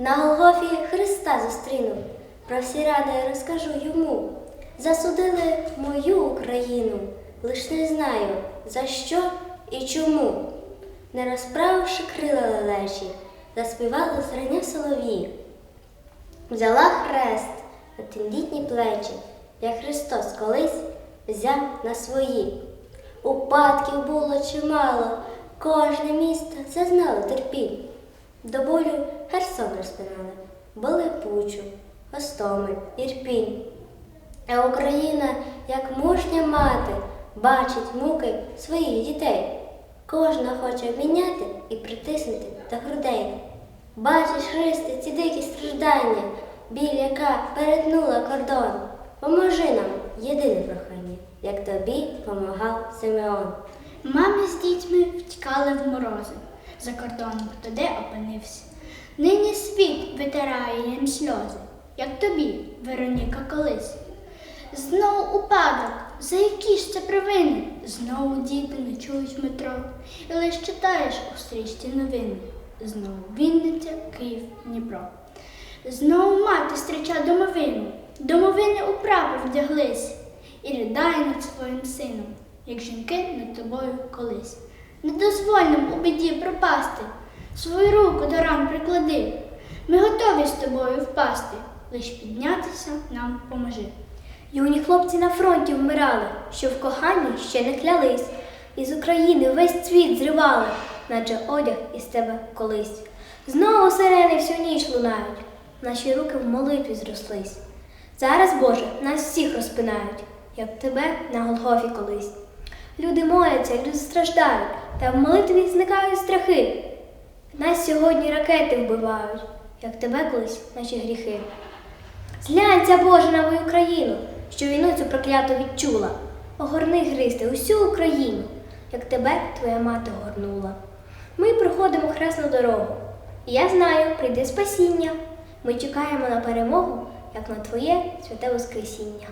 На Голгофі Христа зустріну, про всі ради розкажу йому. Засудили мою Україну, лиш не знаю за що і чому. Не розправивши крила лелечі, заспівали зрання солові. Взяла хрест на тендітні плечі, як Христос колись взяв на свої. Упадків було чимало, кожне місто зазнало терпів. До болю Херсон розпинали, били Пучу, Гостомель, Ірпінь. А Україна, як мужня мати, бачить муки своїх дітей. Кожна хоче обміняти і притиснути до грудей. Бачиш, Христе, ці дикі страждання, біль, яка перетнула кордон. Поможи нам, єдине прохання, як тобі помагав Симеон. Мами з дітьми втікали в морози за кордоном, хто де опинився. Нині світ витирає їм сльози, як тобі, Вероніка, колись. Знову упадок, за які ж це провини? Знову діти не чують метро, і лиш читаєш у стрічці новини. Знову Вінниця, Київ, Дніпро. Знову мати стріча домовину, домовини у прапор вдяглись, і ридає над своїм сином, як жінки над тобою колись. Не дозволь нам у біді пропасти, свою руку до ран приклади. Ми готові з тобою впасти, лиш піднятися нам поможи. Юні хлопці на фронті вмирали, що в коханні ще не клялись, і з України весь цвіт зривали, наче одяг із тебе колись. Знову сирени всю ніч лунають, наші руки в молитві зрослись. Зараз, Боже, нас всіх розпинають, як тебе на Голгофі колись. Люди моляться, люди страждають, та в молитві зникають страхи. Нас сьогодні ракети вбивають, як тебе колись наші гріхи. Зглянься, Боже, на мою країну, що війну цю прокляту відчула. Огорни, Христе, усю Україну, як тебе твоя мати горнула. Ми проходимо хресну дорогу, і я знаю, прийде спасіння. Ми чекаємо на перемогу, як на Твоє святе Воскресіння.